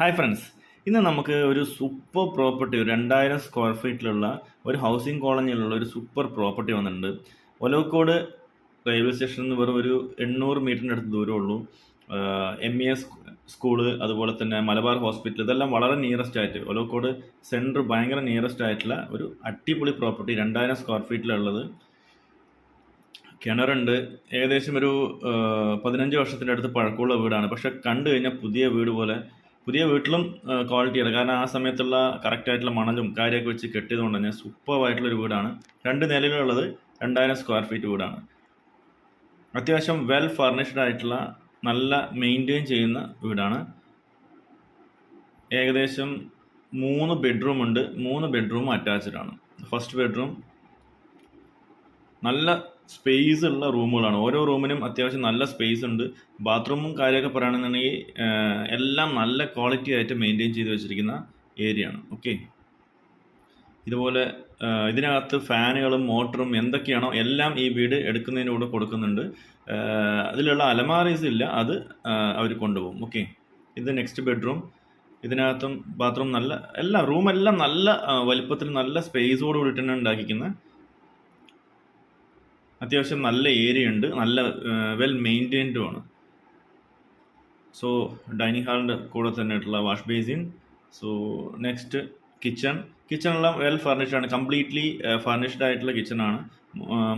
Hi friends ഇന്ന് നമുക്ക് ഒരു സൂപ്പർ പ്രോപ്പർട്ടി ഒരു രണ്ടായിരം സ്ക്വയർ ഫീറ്റിലുള്ള ഒരു ഹൗസിംഗ് കോളനിയിലുള്ള ഒരു സൂപ്പർ പ്രോപ്പർട്ടി വന്നിട്ടുണ്ട്. ഒലവക്കോട് റെയിൽവേ സ്റ്റേഷനിൽ നിന്ന് വെറും ഒരു എണ്ണൂറ് മീറ്ററിന്റെ അടുത്ത് ദൂരമുള്ളൂ എം ഇ എസ് സ്കൂൾ അതുപോലെ തന്നെ മലബാർ ഹോസ്പിറ്റൽ ഇതെല്ലാം വളരെ നിയറസ്റ്റ് ആയിട്ട് ഒലവക്കോട് സെന്റർ ഭയങ്കര നിയറസ്റ്റ് ആയിട്ടുള്ള ഒരു അടിപൊളി പ്രോപ്പർട്ടി രണ്ടായിരം സ്ക്വയർ ഫീറ്റിലുള്ളത് കിണറുണ്ട്. ഏകദേശം ഒരു പതിനഞ്ച് വർഷത്തിന്റെ അടുത്ത് പഴക്കമുള്ള വീടാണ്. പക്ഷെ കണ്ടു കഴിഞ്ഞാൽ പുതിയ വീട് പോലെ പുതിയ വീട്ടിലും ക്വാളിറ്റിയാണ് കാരണം ആ സമയത്തുള്ള കറക്റ്റായിട്ടുള്ള മണലും കാര്യമൊക്കെ വെച്ച് കെട്ടിയതുകൊണ്ട് തന്നെ സൂപ്പറായിട്ടുള്ളൊരു വീടാണ്. രണ്ട് നിലയിലുള്ളത് രണ്ടായിരം സ്ക്വയർ ഫീറ്റ് വീടാണ്. അത്യാവശ്യം വെൽ ഫർണിഷ്ഡ് ആയിട്ടുള്ള നല്ല മെയിന്റെയിൻ ചെയ്യുന്ന വീടാണ്. ഏകദേശം മൂന്ന് ബെഡ്റൂം ഉണ്ട്. മൂന്ന് ബെഡ്റൂം അറ്റാച്ച്ഡ് ആണ്. ഫസ്റ്റ് ബെഡ്റൂം നല്ല സ്പേസ് ഉള്ള റൂമുകളാണ്. ഓരോ റൂമിനും അത്യാവശ്യം നല്ല സ്പേസ് ഉണ്ട്. ബാത്റൂമും കാര്യമൊക്കെ പറയുകയാണെന്നുണ്ടെങ്കിൽ എല്ലാം നല്ല ക്വാളിറ്റി ആയിട്ട് മെയിന്റെയിൻ ചെയ്ത് വെച്ചിരിക്കുന്ന ഏരിയ ആണ്. ഓക്കെ ഇതുപോലെ ഇതിനകത്ത് ഫാനുകളും മോട്ടറും എന്തൊക്കെയാണോ എല്ലാം ഈ വീട് എടുക്കുന്നതിന്റെ കൂടെ കൊടുക്കുന്നുണ്ട്. അതിലുള്ള അലമാറീസ് ഇല്ല. അത് അവർ കൊണ്ടുപോകും. ഓക്കെ ഇത് നെക്സ്റ്റ് ബെഡ്റൂം ഇതിനകത്തും ബാത്റൂം നല്ല എല്ലാ റൂമെല്ലാം നല്ല വലിപ്പത്തിൽ നല്ല സ്പേസോട് കൂടിയിട്ടാണ് ഉണ്ടാക്കിക്കുന്നത് അത്യാവശ്യം നല്ല ഏരിയ ഉണ്ട്. നല്ല വെൽ മെയിന്റെയിൻഡും ആണ്. സോ ഡൈനിങ് ഹാളിന്റെ കൂടെ തന്നെ ആയിട്ടുള്ള wash basin so next kitchen കിച്ചണെല്ലാം well furnished ആണ്. കംപ്ലീറ്റ്ലി ഫർണിഷ്ഡ് ആയിട്ടുള്ള കിച്ചണാണ്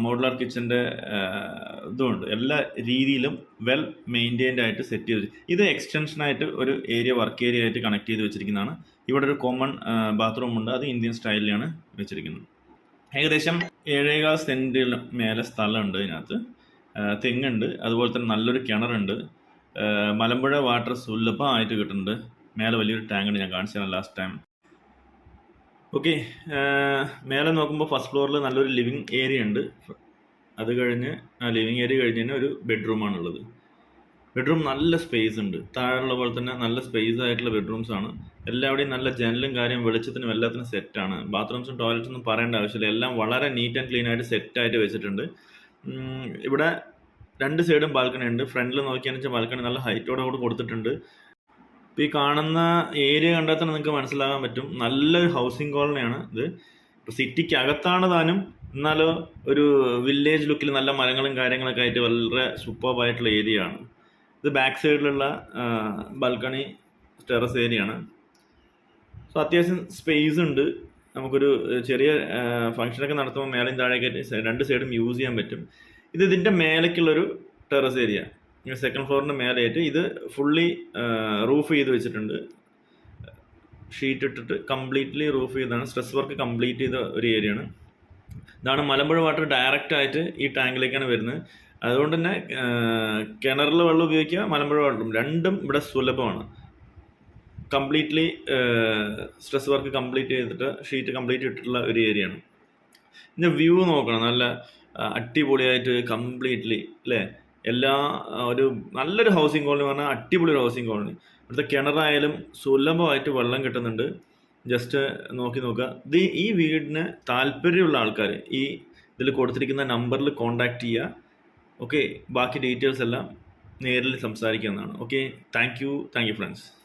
മോഡുലാർ കിച്ചന്റെ ഇതുമുണ്ട് എല്ലാ രീതിയിലും വെൽ മെയിന്റെയിൻഡ് ആയിട്ട് സെറ്റ് ചെയ്ത് ഇത് എക്സ്റ്റൻഷനായിട്ട് ഒരു ഏരിയ വർക്ക് ഏരിയ ആയിട്ട് കണക്ട് ചെയ്ത് വെച്ചിരിക്കുന്നതാണ്. ഇവിടെ ഒരു കോമൺ ബാത്റൂം ഉണ്ട്. അത് ഇന്ത്യൻ സ്റ്റൈലിലാണ് വെച്ചിരിക്കുന്നത്. ഏകദേശം ഏഴേകാൽ സെന്റിൽ മേലെ സ്ഥലമുണ്ട് ഇതിനകത്ത്. ആ, തെങ്ങുണ്ട്. അതുപോലെ തന്നെ നല്ലൊരു കിണറുണ്ട്. മലമ്പുഴ വാട്ടർ സുലഭമായിട്ട് കിട്ടുന്നുണ്ട്. മേലെ വലിയൊരു ടാങ്ക് ഉണ്ട് ഞാൻ കാണിച്ചു തരാം ലാസ്റ്റ് ടൈം ഓക്കെ മേലെ നോക്കുമ്പോൾ ഫസ്റ്റ് ഫ്ലോറിൽ നല്ലൊരു ലിവിങ് ഏരിയ ഉണ്ട്. അത് കഴിഞ്ഞ് ആ ലിവിങ് ഏരിയ കഴിഞ്ഞ് തന്നെ ഒരു ബെഡ്റൂമാണുള്ളത് ബെഡ്റൂം നല്ല സ്പേസ് ഉണ്ട്. താഴെയുള്ള പോലെ തന്നെ നല്ല സ്പേസ് ആയിട്ടുള്ള ബെഡ്റൂംസ് ആണ്. എല്ലാവിടെയും നല്ല ജനലും കാര്യം വെളിച്ചത്തിനും എല്ലാത്തിനും സെറ്റാണ് ബാത്റൂംസും ടോയ്ലറ്റ്സും ഒന്നും പറയേണ്ട ആവശ്യമില്ല. എല്ലാം വളരെ നീറ്റ് ആൻഡ് ക്ലീൻ ആയിട്ട് സെറ്റ് ആയിട്ട് വെച്ചിട്ടുണ്ട്. ഇവിടെ രണ്ട് സൈഡും ബാൽക്കണി ഉണ്ട്. ഫ്രണ്ടിൽ നോക്കിയാന്ന് വെച്ചാൽ ബാൽക്കണി നല്ല ഹൈറ്റോടെ കൂടെ കൊടുത്തിട്ടുണ്ട്. ഇപ്പോൾ ഈ കാണുന്ന ഏരിയ കണ്ടാൽ തന്നെ നിങ്ങൾക്ക് മനസ്സിലാകാൻ പറ്റും. നല്ലൊരു ഹൗസിംഗ് കോളനിയാണ് ഇത്. ഇപ്പോൾ സിറ്റിക്ക് അകത്താണ് താനും. എന്നാലോ ഒരു വില്ലേജ് ലുക്കിൽ നല്ല മരങ്ങളും കാര്യങ്ങളൊക്കെ ആയിട്ട് വളരെ സൂപ്പർബായിട്ടുള്ള ഏരിയ ആണ്. ഇത് ബാക്ക് സൈഡിലുള്ള ബാൽക്കണി ടെറസ് ഏരിയയാണ് സോ അത്യാവശ്യം സ്പേസ് ഉണ്ട്. നമുക്കൊരു ചെറിയ ഫംഗ്ഷനൊക്കെ നടത്തുമ്പോൾ മേലെയും താഴേക്ക് രണ്ട് സൈഡും യൂസ് ചെയ്യാൻ പറ്റും. ഇത് ഇതിന്റെ മേലേക്കുള്ളൊരു ടെറസ് ഏരിയ സെക്കൻഡ് ഫ്ലോറിന്റെ മേലെയായിട്ട് ഇത് ഫുള്ളി റൂഫ് ചെയ്ത് വെച്ചിട്ടുണ്ട്. ഷീറ്റ് ഇട്ടിട്ട് കംപ്ലീറ്റ്ലി റൂഫ് ചെയ്താണ് സ്ട്രെസ് വർക്ക് കംപ്ലീറ്റ് ചെയ്ത ഒരു ഏരിയയാണ് ഇതാണ് മലമ്പുഴ വാട്ടർ ഡയറക്റ്റ് ആയിട്ട് ഈ ടാങ്കിലേക്കാണ് വരുന്നത്. അതുകൊണ്ട് തന്നെ കിണറിൽ വെള്ളം ഉപയോഗിക്കുക മലമ്പുഴ വെള്ളം രണ്ടും ഇവിടെ സുലഭമാണ്. കംപ്ലീറ്റ്ലി സ്ട്രെസ് വർക്ക് കംപ്ലീറ്റ് ചെയ്തിട്ട് ഷീറ്റ് കംപ്ലീറ്റ് ഇട്ടിട്ടുള്ള ഒരു ഏരിയയാണ്. ഇതിന്റെ വ്യൂ നോക്കണം. നല്ല അടിപൊളിയായിട്ട് കംപ്ലീറ്റ്ലി അല്ലേ? എല്ലാ ഒരു നല്ലൊരു ഹൗസിംഗ് കോളനി പറഞ്ഞാൽ അടിപൊളി ഒരു ഹൗസിംഗ് കോളനി. ഇവിടുത്തെ കിണറായാലും സുലഭമായിട്ട് വെള്ളം കിട്ടുന്നുണ്ട്. ജസ്റ്റ് നോക്കി നോക്കുക. ഇത് ഈ വീടിന് താല്പര്യമുള്ള ആൾക്കാർ ഈ ഇതിൽ കൊടുത്തിരിക്കുന്ന നമ്പറിൽ കോൺടാക്റ്റ് ചെയ്യുക. ഓക്കെ ബാക്കി ഡീറ്റെയിൽസ് എല്ലാം നേരിൽ സംസാരിക്കാവുന്നതാണ്. Okay thank you thank you friends